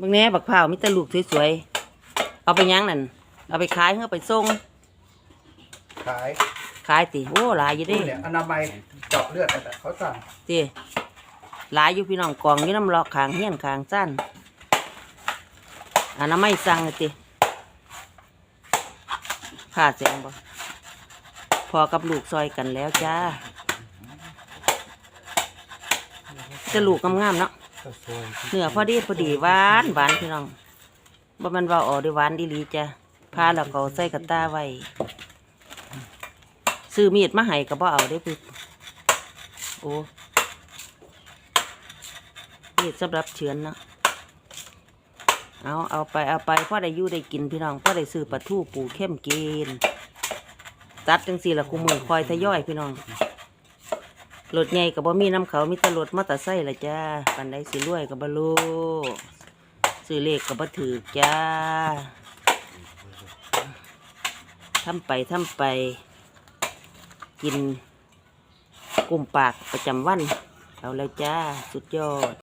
บางแหน่บักพร้าวมีแต่ลูกสวยๆ เอาไปหยังนั่น เอาไปขายเพื่อไปส่ง ขายขายติโอ้หลายอยู่เด้นี่เนี่ยอนามัยเจาะเลือดแต่เขาสั่งติหลายอยู่พี่น้องกองอยู่น้ำเลาะขางเฮียนขางสั้นอันนั้นไม่สั่งเลยติค่าแสงบ่พอกับลูกซอยกันแล้วจ้าจะลูกงามๆเนาะก็สวย เนื้อพอดีพอดีหวานหวานพี่น้องบ่มันว่าออกได้หวานดีหลีจ้ะพาแล้วก็เอาใส่กระตาไว้ซื้อมีดมาให้ก็บ่เอาได้อพี่โอ้มีดสำหรับเฉือนเนาะเอาเอาไปเอาไปพ่อได้ยู่ได้กินพี่น้องพ่อได้ซื้อปลาทูปูเข้มกินตัดจังสี่ละคุมือคอยทยอยพี่น้อง รถใหญ่กับบ่มีน้ำเขามีแต่รถมอเตอร์ไซค์ละจ้าปันไดสิรวยกับบ่รู้ซื้อเลขกับบ่ถือจ้าทำไปทำไป กินกลุ่มปากประจำวัน เอาแล้วจ้า สุดยอด